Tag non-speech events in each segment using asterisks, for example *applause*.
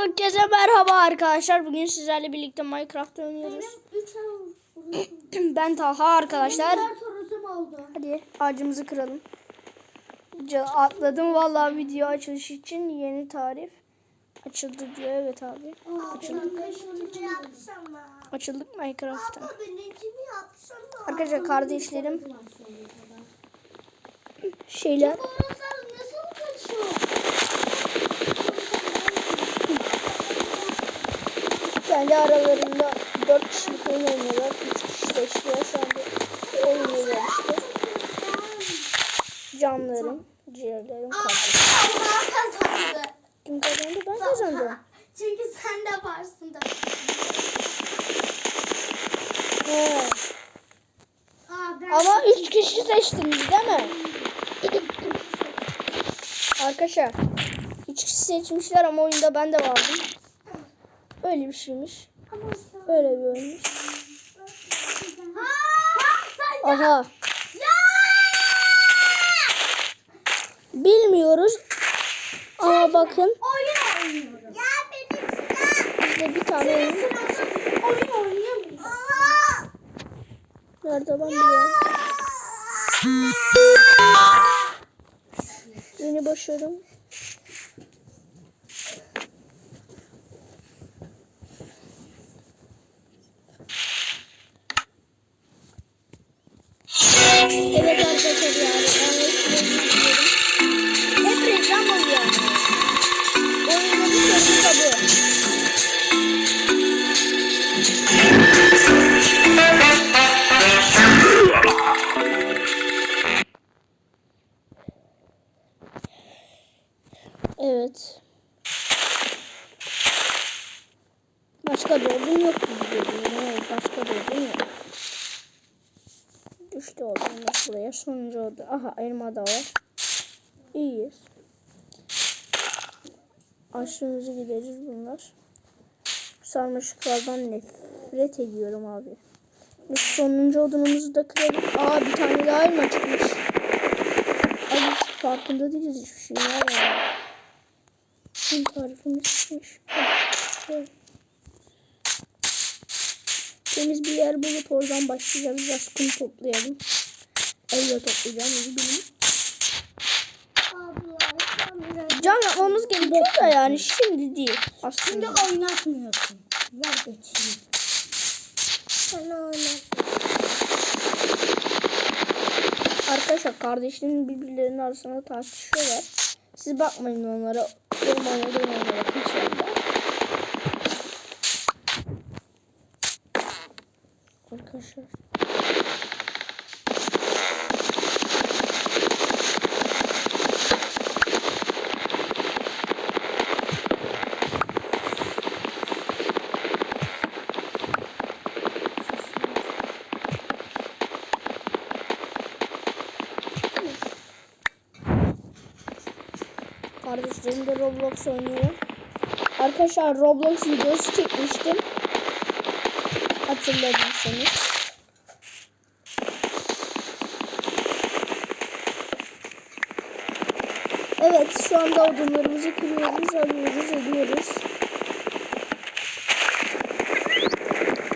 Herkese merhaba arkadaşlar. Bugün sizlerle birlikte Minecraft oynuyoruz. Benim 3 *clears throat* ben Talha arkadaşlar. Hadi ağacımızı kıralım. Atladım vallahi video açılış için yeni tarif. Açıldı diyor evet abi. Açıldı. Benim yapsana. Açıldık Minecraft'ta. Arkadaşlar kardeşlerim şeyler kendi aralarında 4 kişilik oyun oynuyorlar. 3 kişi seçtiler şu anda oynuyorlar işte. Canlarım, ciğerlerim kardeşim. Kazandı. Kim kazandı? Ben kazandım. Çünkü sen de varsın da. He. Aa, ben Ama 3 kişi seçtiniz değil mi? Arkadaşlar 3 kişi seçmişler ama oyunda ben de vardım. Öyle bir şeymiş. Ama sen... Öyle bir oyunmuş. Aha. Bilmiyoruz. Ama bakın Oyun oynuyorum. Ya benim sıra. bizde bir tane oyun. Oyun oynayamıyorum. Nerede lan biliyorum. Yeni başarım. Evet arkadaşlar yani ben. Hep reklam oluyor. Oyunun bir sözü tabu. Evet. Başka doğdum yok gibi başka doğdum yok. Oldum da buraya. Sonuncu oldu. Aha elma da var. İyiyiz. Aşağımızı gideceğiz bunlar. Sarmaşıklardan nefret ediyorum abi. Biz sonuncu odunumuzu da kıralım. Aa bir tane daha elma çıkmış. Abi farkında değiliz hiçbir şey var ya. Bizim tarifimiz çıkmış. Evet. Temiz bir yer bulup oradan başlayacağız. Biraz kum toplayalım. Elle toplayacağım. sen biraz... Cam yapmamız gerekiyor da yani şimdi değil Şimdi aslında. oynatmıyorsun. Ver geçeyim. Sen oynat. Arkadaşlar kardeşlerin birbirlerinin arasında tartışıyorlar. Siz bakmayın onlara. Benim oynadığım bakın şu anda. Arkadaşlar. Kardeşlerim de Roblox oynuyor. Arkadaşlar Roblox videosu çekmiştim. Hatırladıysanız. Evet şu anda odunlarımızı kırıyoruz, alıyoruz, ediyoruz.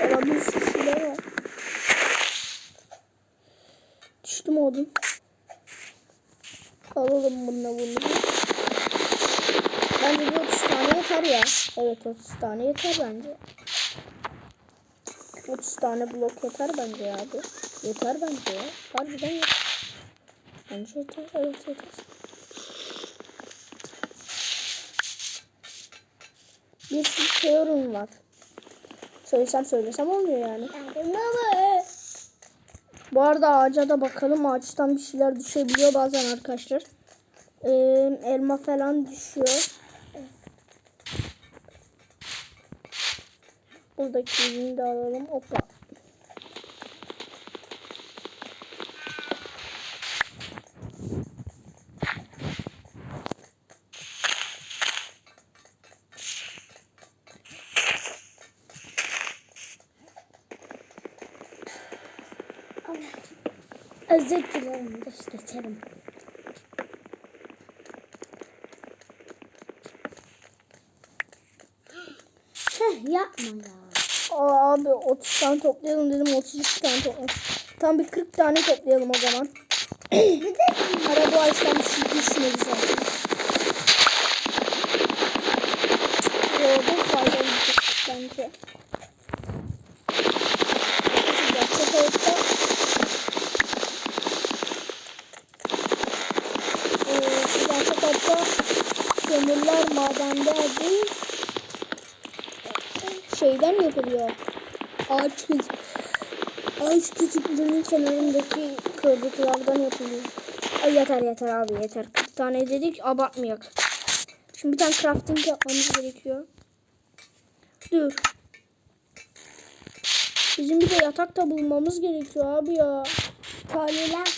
Valla bir var. Düştüm odun. Alalım bununla bunu. Bence bir 30 tane yeter ya. Evet 30 tane yeter bence. 30 tane blok yeter bence ya abi. Yeter bence ya. Harbiden yeter. Bence yeter. Evet yeter. Bir teorim var. Söylesem söylesem olmuyor yani. Bu arada ağaca da bakalım. Ağaçtan bir şeyler düşebiliyor bazen arkadaşlar. Ee, elma falan düşüyor. Buradaki ürünü de alalım. Hoppa. Özür dilerim. Dur geçerim. yapma ya. Aa, abi 30 tane toplayalım dedim 33 tane topladım. Tam bir 40 tane toplayalım o zaman. Para bu açtan bir şey düşmedi zaten. Doğru faydalı bence. Kömürler madende değil şeyden yapılıyor. Ağaç ağaç kütüklerinin kenarındaki kırdıklardan yapılıyor. Ay yeter yeter abi yeter. 40 tane dedik abartmayak. Şimdi bir tane crafting yapmamız gerekiyor. Dur. Bizim bir de yatak da bulmamız gerekiyor abi ya. Köylüler.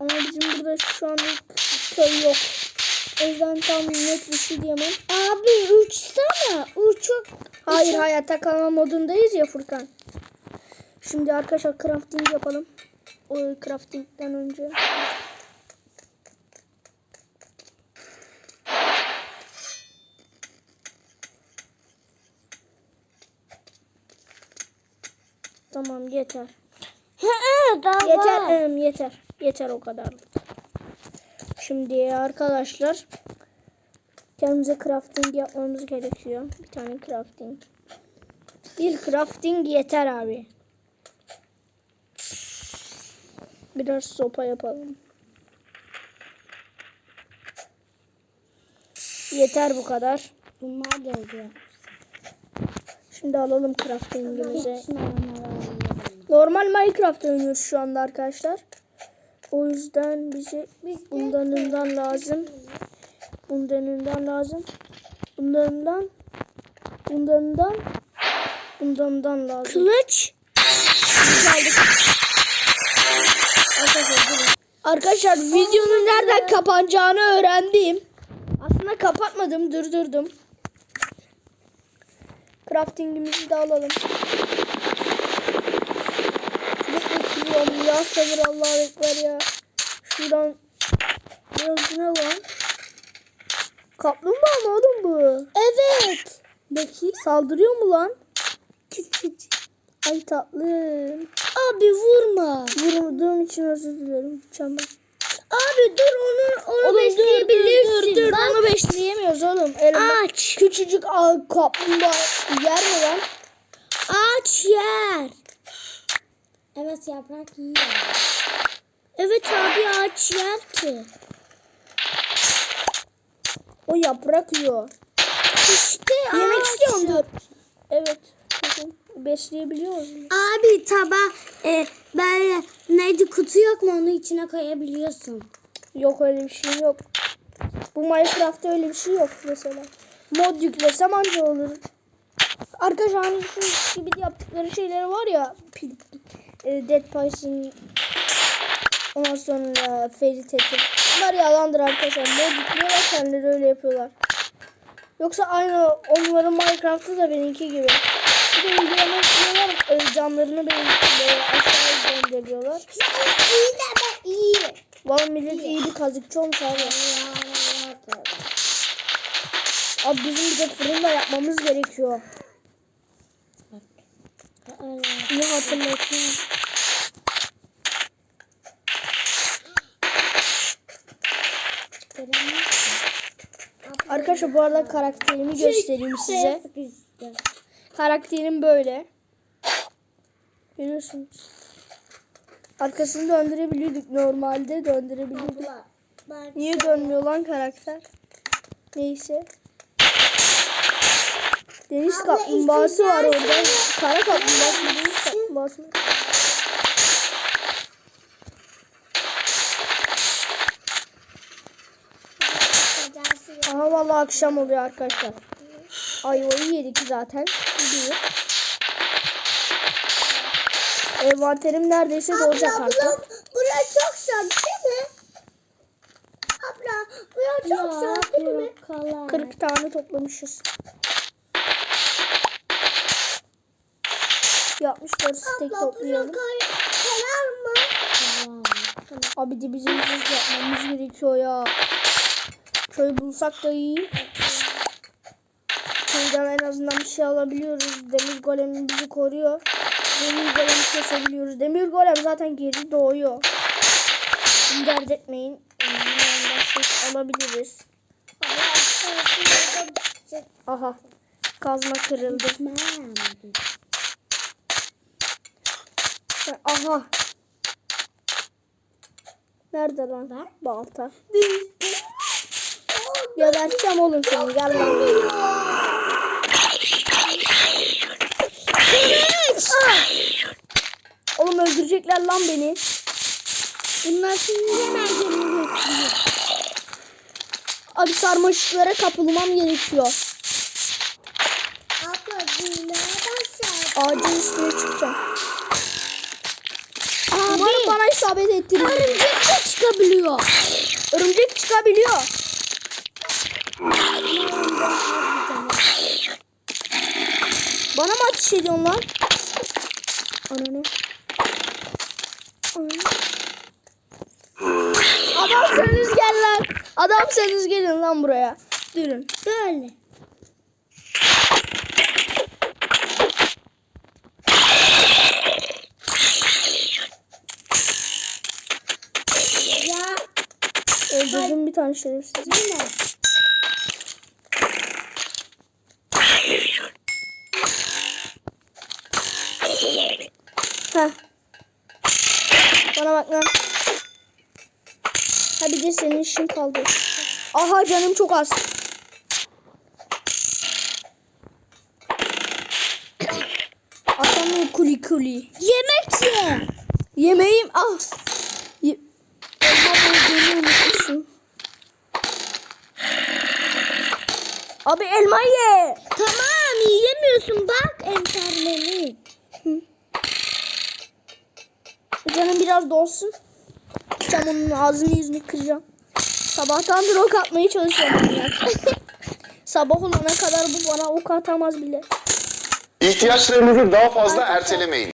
Ama bizim burada şu anda köy yok. O yüzden tam net bir şey diyemem. Abi uçsana. Uçuk. Hayır hayatta kalma modundayız ya Furkan. Şimdi arkadaşlar crafting yapalım. O craftingden önce. Tamam yeter. *laughs* Yeter em, yeter. Yeter o kadar. Şimdi arkadaşlar kendimize crafting yapmamız gerekiyor. Bir tane crafting. Bir crafting yeter abi. Biraz sopa yapalım. Yeter bu kadar. Bunlar geldi. Şimdi alalım craftingimizi. Normal Minecraft oynuyoruz şu anda arkadaşlar. O yüzden bize bundanından lazım. Bundanından lazım. Bundanından bundanından bundanından lazım. Kılıç. Arkadaşlar. Arkadaşlar videonun nereden kapanacağını öğrendim. Aslında kapatmadım, durdurdum. Craftingimizi de alalım. Çok bekliyorum ya sabır Allah'a ekber ya. Şuradan biraz ne lan? Kaplumbağa mı oğlum bu? Evet. Bakayım saldırıyor mu lan? Ay tatlım. Abi vurma. Vurduğum için özür dilerim. Çamba. Abi dur onu onu Oğlum dur dur besleyebilirsin. dur dur. Bak. Onu besleyemiyoruz oğlum. Elimde Aç. küçücük a- kaplumbağa yer mi lan? Aç yer. Evet yaprak yiyor. Evet abi aç yer ki. O yaprak yiyor. İşte Yemek aç. istiyorum dur. Evet. Bakın, Besleyebiliyoruz. Abi taba e, böyle neydi kutu yok mu onu içine koyabiliyorsun. Yok öyle bir şey yok. Bu Minecraft'ta öyle bir şey yok mesela. Mod yüklesem anca olur. Arkadaşlar hani şu gibi yaptıkları şeyler var ya. pil- Dead Pies'in ondan sonra Fairy Tail'in. Bunlar yalandır arkadaşlar. Mod yüklüyorlar kendileri öyle yapıyorlar. Yoksa aynı onların Minecraft'ta da benimki gibi. Bir de uygulama yüklüyorlar. E, camlarını böyle aşağıya gönderiyorlar. İyi de ben iyi. Lan millet iyi bir kazıkçı olmuş abi. Abi bizim bir de fırında yapmamız gerekiyor. İyi hatırlatın. Arkadaşlar bu arada karakterimi göstereyim size. Karakterim böyle. Görüyorsunuz. Arkasını döndürebiliyorduk normalde döndürebiliyorduk. Niye dönmüyor lan karakter? Neyse. Deniz kaplumbağası var orada. Kara kaplumbağası mı deniz kaplumbağası mı? Aha vallahi akşam oluyor arkadaşlar. Ayvayı yedik zaten. Bir. Envanterim neredeyse dolacak artık. Bura çok şans değil mi? Abla bura çok şans değil mi? 40 tane toplamışız. 64 stek toplayalım. karar mı? Abi dibimizi yapmamız gerekiyor ya. Köy bulsak da iyi. Köy şey alabiliyoruz. Demir golem bizi koruyor. Demir golemi kesebiliyoruz. Demir golem zaten geri doğuyor. Dert etmeyin. Alabiliriz. Aha. Kazma kırıldı. Aha. Nerede lan? Balta. Geberteceğim oğlum seni. Gel lan. Ah! Oğlum öldürecekler lan beni. Bunlar şimdi hemen gelini bekliyor. Abi sarmaşıklara kapılmam gerekiyor. Ağacın üstüne çıkacağım. Abi. Umarım bana isabet ettirir. Örümcek de çıkabiliyor. Örümcek çıkabiliyor. Bana mı ateş ediyorsun lan? Ananı. Adamsanız gel lan. Adamsanız gelin lan buraya. Durun. Böyle. Öldürdüm bir tane şerefsiz. bu ne? Heh. Bana bak lan. Ha bir de senin işin kaldı. Aha canım çok az. Atamıyor kuli kuli. Yemek ye. Yemeğim ah. Ye bulduğunu unutmuşum. Abi elma ye. Tamam yiyemiyorsun bak entermeli. Canım biraz dolsun. Gideceğim onun ağzını yüzünü kıracağım. Sabahtandır ok atmaya çalışıyorum. *laughs* Sabah olana kadar bu bana ok atamaz bile. İhtiyaçlarınızı daha fazla ertelemeyin.